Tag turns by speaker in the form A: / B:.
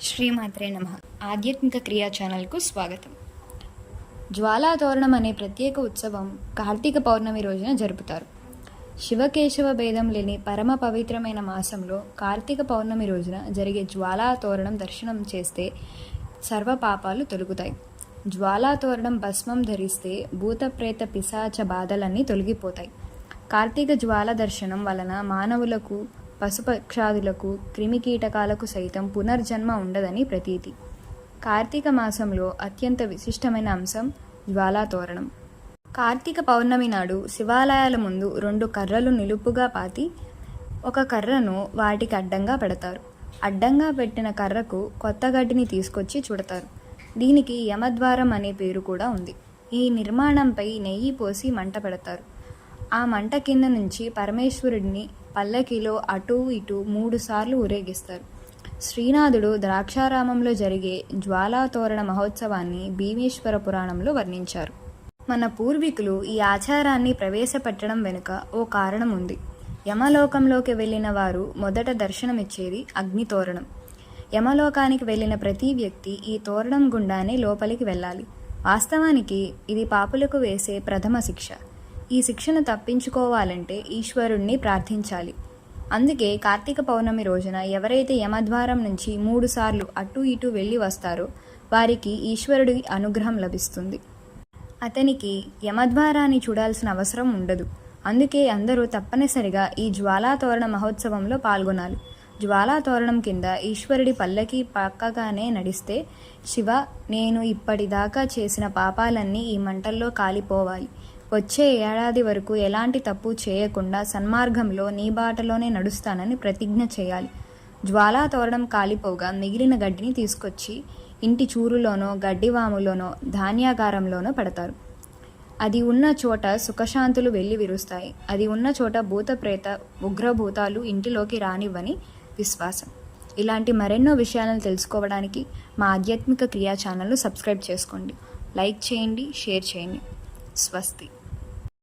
A: శ్రీమాత్రే నమ. ఆధ్యాత్మిక క్రియా ఛానల్కు స్వాగతం. జ్వాలాతోరణం అనే ప్రత్యేక ఉత్సవం కార్తీక పౌర్ణమి రోజున జరుపుతారు. శివకేశవ భేదం లేని పరమ పవిత్రమైన మాసంలో కార్తీక పౌర్ణమి రోజున జరిగే జ్వాలాతోరణం దర్శనం చేస్తే సర్వ పాపాలు తొలుగుతాయి. జ్వాలాతోరణం భస్మం ధరిస్తే భూతప్రేత పిశాచ బాధలన్నీ తొలగిపోతాయి. కార్తీక జ్వాల దర్శనం వలన మానవులకు పశుపక్షాదులకు క్రిమికీటకాలకు సైతం పునర్జన్మ ఉండదని ప్రతీతి. కార్తీక మాసంలో అత్యంత విశిష్టమైన అంశం జ్వాలాతోరణం. కార్తీక పౌర్ణమి నాడు శివాలయాల ముందు రెండు కర్రలు నిలుపుగా పాతి ఒక కర్రను వాటికి అడ్డంగా పెడతారు. అడ్డంగా పెట్టిన కర్రకు కొత్త గడ్డిని తీసుకొచ్చి చుడతారు. దీనికి యమద్వారం అనే పేరు కూడా ఉంది. ఈ నిర్మాణంపై నెయ్యి పోసి మంట పెడతారు. ఆ మంట కింద నుంచి పరమేశ్వరుడిని పల్లకిలో అటూ ఇటూ మూడు సార్లు ఊరేగిస్తారు. శ్రీనాథుడు ద్రాక్షారామంలో జరిగే జ్వాలాతోరణ మహోత్సవాన్ని భీమేశ్వర పురాణంలో వర్ణించారు. మన పూర్వీకులు ఈ ఆచారాన్ని ప్రవేశపెట్టడం వెనుక ఓ కారణం ఉంది యమలోకంలోకి వెళ్ళిన వారు మొదట దర్శనమిచ్చేది అగ్నితోరణం. యమలోకానికి వెళ్ళిన ప్రతి వ్యక్తి ఈ తోరణం గుండానే లోపలికి వెళ్ళాలి. వాస్తవానికి ఇది పాపులకు వేసే ప్రథమ శిక్ష. ఈ శిక్షను తప్పించుకోవాలంటే ఈశ్వరుణ్ణి ప్రార్థించాలి. అందుకే కార్తీక పౌర్ణమి రోజున ఎవరైతే యమద్వారం నుంచి మూడుసార్లు అటు ఇటు వెళ్ళి వస్తారో వారికి ఈశ్వరుడి అనుగ్రహం లభిస్తుంది. అతనికి యమద్వారాన్ని చూడాల్సిన అవసరం ఉండదు. అందుకే అందరూ తప్పనిసరిగా ఈ జ్వాలాతోరణ మహోత్సవంలో పాల్గొనాలి. జ్వాలాతోరణం కింద ఈశ్వరుడి పల్లకి పక్కగానే నడిస్తే శివ నేను ఇప్పటిదాకా చేసిన పాపాలన్నీ ఈ మంటల్లో కాలిపోవాలి. వచ్చే ఏడాది వరకు ఎలాంటి తప్పు చేయకుండా సన్మార్గంలో నీ బాటలోనే నడుస్తానని ప్రతిజ్ఞ చేయాలి. జ్వాలా తోరణం కాలిపోగా మిగిలిన గడ్డిని తీసుకొచ్చి ఇంటి చూరులోనో గడ్డివాములోనో ధాన్యాగారంలోనో పెడతారు. అది ఉన్న చోట సుఖశాంతులు వెళ్ళి విరుస్తాయి. అది ఉన్న చోట భూతప్రేత ఉగ్రభూతాలు ఇంటిలోకి రానివ్వని విశ్వాసం. ఇలాంటి మరెన్నో విషయాలను తెలుసుకోవడానికి మా ఆధ్యాత్మిక క్రియా ఛానల్ను సబ్స్క్రైబ్ చేసుకోండి. లైక్ చేయండి షేర్ చేయండి. స్వస్తి.